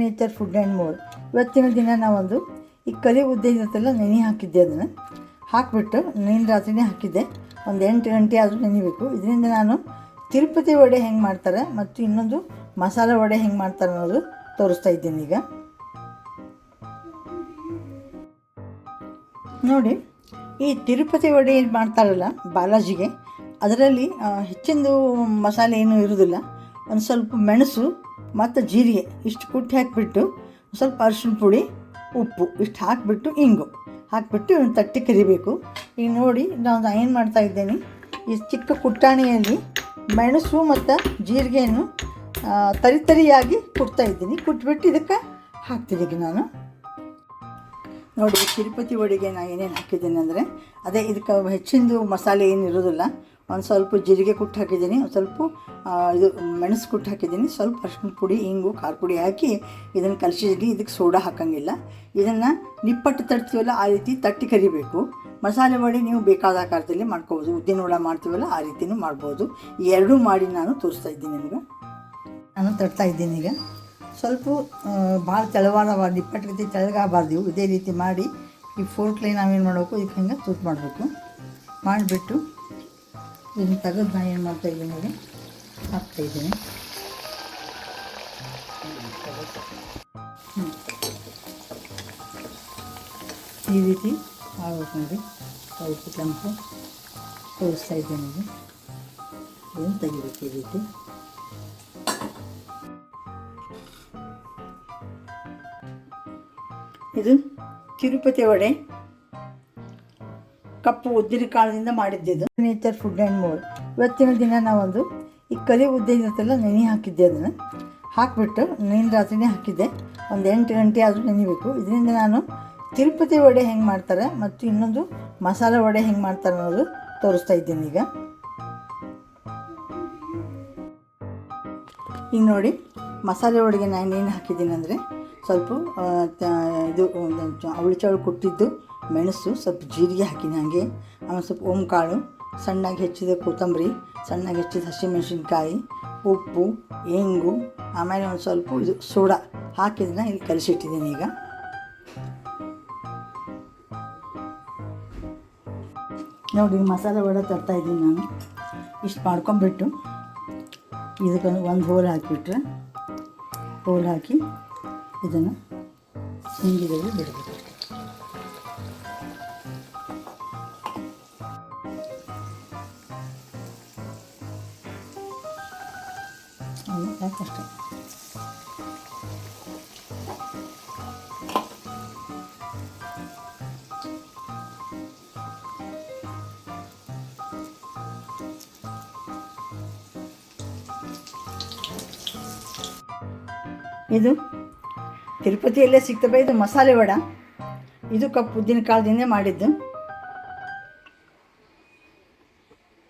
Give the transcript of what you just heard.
Nature food and more ಇವತ್ತಿನ ದಿನ ನಾವೊಂದು ಈ ಕಲಿ ಉದ್ದೆ ಇರುತ್ತಲ್ಲ ನೆನೆ ಹಾಕಿದ್ದೆ ಅದನ್ನು. ಹಾಕಿಬಿಟ್ಟು ನೆನೆ ರಾತ್ರಿನೇ ಹಾಕಿದ್ದೆ. ಒಂದು ಎಂಟು ಗಂಟೆ ಆದರೂ ನೆನಿಬೇಕು. ಇದರಿಂದ ನಾನು ತಿರುಪತಿ ವಡೆ ಹೆಂಗೆ ಮಾಡ್ತಾರೆ ಮತ್ತು ಇನ್ನೊಂದು ಮಸಾಲೆ ವಡೆ ಹೆಂಗೆ ಮಾಡ್ತಾರೆ ಅನ್ನೋದು ತೋರಿಸ್ತಾ ಇದ್ದೀನಿ ಈಗ. ನೋಡಿ, ಈ ತಿರುಪತಿ ವಡೆ ಏನು ಮಾಡ್ತಾರಲ್ಲ ಬಾಲಾಜಿಗೆ, ಅದರಲ್ಲಿ ಹೆಚ್ಚಿಂದು ಮಸಾಲೆ ಏನೂ ಇರೋದಿಲ್ಲ. ಒಂದು ಸ್ವಲ್ಪ ಮೆಣಸು, ಮತ್ತು ಜೀರಿಗೆ, ಇಷ್ಟು ಕುಟ್ಟಿ ಹಾಕಿಬಿಟ್ಟು ಸ್ವಲ್ಪ ಅರಿಶಿಣ ಪುಡಿ, ಉಪ್ಪು, ಇಷ್ಟು ಹಾಕಿಬಿಟ್ಟು ಇಂಗು. ಹಾಕಿಬಿಟ್ಟು ಒಂದು ತಟ್ಟಿ ಕರಿಬೇಕು. ಈಗ ನೋಡಿ ನಾನು ಏನು ಮಾಡ್ತಾ ಇದ್ದೇನೆ. ಈ ಚಿಕ್ಕ ಕುಟ್ಟಾಣಿಯಲ್ಲಿ ಮೆಣಸು ಮತ್ತು ಜೀರಿಗೆಯನ್ನು ತರಿ ತರಿಯಾಗಿ ಕುಟ್ತಾ ಇದ್ದೀನಿ. ಕುಟ್ಬಿಟ್ಟು ಇದಕ್ಕೆ ಹಾಕ್ತೀನಿ ಈಗ ನಾನು. ನೋಡಿ ತಿರುಪತಿ ಒಡಿಗೆ ನಾನು ಏನೇನು ಹಾಕಿದ್ದೀನಿ ಅಂದರೆ, ಅದೇ ಇದಕ್ಕೆ ಹೆಚ್ಚಿಂದು ಮಸಾಲೆ ಏನು ಇರೋದಿಲ್ಲ. ಒಂದು ಸ್ವಲ್ಪ ಜೀರಿಗೆ ಕುಟ್ಟು ಹಾಕಿದ್ದೀನಿ, ಒಂದು ಸ್ವಲ್ಪ ಇದು ಮೆಣಸು ಕುಟ್ಟು ಹಾಕಿದ್ದೀನಿ, ಸ್ವಲ್ಪ ಅರಿಶಿನ ಪುಡಿ ಹಿಂಗು ಖಾರ ಪುಡಿ ಹಾಕಿ ಇದನ್ನು ಕಲಸಿದ್ದೀನಿ ಇದಕ್ಕೆ ಸೋಡಾ ಹಾಕೋಂಗಿಲ್ಲ. ಇದನ್ನು ನಿಪ್ಪಟ್ಟು ತಡ್ತೀವಲ್ಲ ಆ ರೀತಿ ತಟ್ಟಿ ಕರಿಬೇಕು. ಮಸಾಲೆ ಮಾಡಿ ನೀವು ಬೇಕಾದ ಆಕಾರದಲ್ಲಿ ಮಾಡ್ಕೋಬೋದು, ಉದ್ದಿನ ವಡೆ ಮಾಡ್ತೀವಲ್ಲ, ಆ ರೀತಿಯೂ ಮಾಡ್ಬೋದು. ಎರಡೂ ಮಾಡಿ ನಾನು ತೋರಿಸ್ತಾ ಇದ್ದೀನಿ ನಿಮಗೆ. ನಾನು ತಡ್ತಾ ಇದ್ದೀನಿ ಈಗ. ಸ್ವಲ್ಪ ಭಾಳ ತೆಳವಾದ ನಿಪ್ಪಟ್ಟು ರೀತಿ ತೆಳಗಾಗಬಾರ್ದು ಇದೇ ರೀತಿ ಮಾಡಿ, ಈ ಫೋರ್ಕ್ಲಿ ನಾವೇನು ಮಾಡಬೇಕು, ಇದಕ್ಕೆ ಹಿಂಗೆ ತೂತು ಮಾಡಬೇಕು. ಮಾಡಿಬಿಟ್ಟು ಇದನ್ನು ತೆಗೆದು ನಾನು ಏನು ಮಾಡ್ತಾ ಇದ್ದೀನಿ ಈಗ ಹಾಕ್ತಾ ಇದ್ದೀನಿ ಹ್ಮ್. ಈ ರೀತಿ ಆಗ್ಬೇಕು ನೋಡಿ. ಸ್ವಲ್ಪ ಕೆಂಪು ತೋರಿಸ್ತಾ ಇದ್ದೀನಿ ಇದನ್ನು ತೆಗಿಬೇಕು ಈ ರೀತಿ. ಇದು ತಿರುಪತಿ ವಡೆ. ಕಪ್ಪು ಉದ್ದಿನ ಕಾಳದಿಂದ ಮಾಡಿದ್ದಿದ್ದು ನೇಚರ್ ಫುಡ್ ಆ್ಯಂಡ್ ಮೋಲ್ ಇವತ್ತಿನ ದಿನ ನಾವೊಂದು ಈ ಕಲಿ ಉದ್ದೆ ಇರುತ್ತಲ್ಲ ನೆನೆ ಹಾಕಿದ್ದೆ ಅದನ್ನು. ಹಾಕಿಬಿಟ್ಟು ನೆನೆ ರಾತ್ರಿನೇ ಹಾಕಿದ್ದೆ. ಒಂದು ಎಂಟು ಗಂಟೆ ಆದರೂ ನೆನಿಬೇಕು. ಇದರಿಂದ ನಾನು ತಿರುಪತಿ ವಡೆ ಹೆಂಗೆ ಮಾಡ್ತಾರೆ ಮತ್ತು ಇನ್ನೊಂದು ಮಸಾಲೆ ವಡೆ ಹೆಂಗೆ ಮಾಡ್ತಾರೆ ಅನ್ನೋದು ತೋರಿಸ್ತಾ ಇದ್ದೀನಿ ಈಗ. ಈಗ ನೋಡಿ, ಮಸಾಲೆ ವಡೆಗೆ ನಾನು ಏನು ಹಾಕಿದ್ದೀನಿ ಅಂದರೆ ಸ್ವಲ್ಪ ಇದು ಅವಳಿ ಚೌಳು ಕೊಟ್ಟಿದ್ದು ಮೆಣಸು ಸ್ವಲ್ಪ ಜೀರಿಗೆ ಹಾಕಿನಿ ಹಾಗೆ, ಆಮೇಲೆ ಸ್ವಲ್ಪ ಓಂಕಾಳು, ಸಣ್ಣಗೆ ಹೆಚ್ಚಿದ ಕೊತ್ತಂಬರಿ, ಸಣ್ಣಗೆ ಹೆಚ್ಚಿದ ಹಸಿಮೆಣಸಿನ್ಕಾಯಿ, ಉಪ್ಪು ಇಂಗು ಆಮೇಲೆ ಒಂದು ಸ್ವಲ್ಪ ಇದು ಸೋಡಾ ಹಾಕಿದ್ದನ್ನ ಇಲ್ಲಿ ಕಲಿಸಿಟ್ಟಿದ್ದೀನಿ ಈಗ. ನೋಡಿ ಮಸಾಲೆ ವಡೆ ತರ್ತಾ ಇದ್ದೀನಿ ನಾನು. ಇಷ್ಟು ಮಾಡ್ಕೊಂಬಿಟ್ಟು ಇದಕ್ಕೆ ಒಂದು ಹೋಲ್ ಹಾಕಿಬಿಟ್ರೆ, ಹೋಲ್ ಹಾಕಿ ಇದನ್ನು ಹಿಂಗಿದಲ್ಲಿ ಬಿಡಬೇಕು. ಇದು ತಿರುಪತಿಯಲ್ಲೇ ಸಿಗ್ತವೆ ಇದು ಮಸಾಲೆ ವಡ. ಇದು ಕಪ್ಪು ಉದ್ದಿನ ಕಾಲದಿಂದ ಮಾಡಿದ್ದು.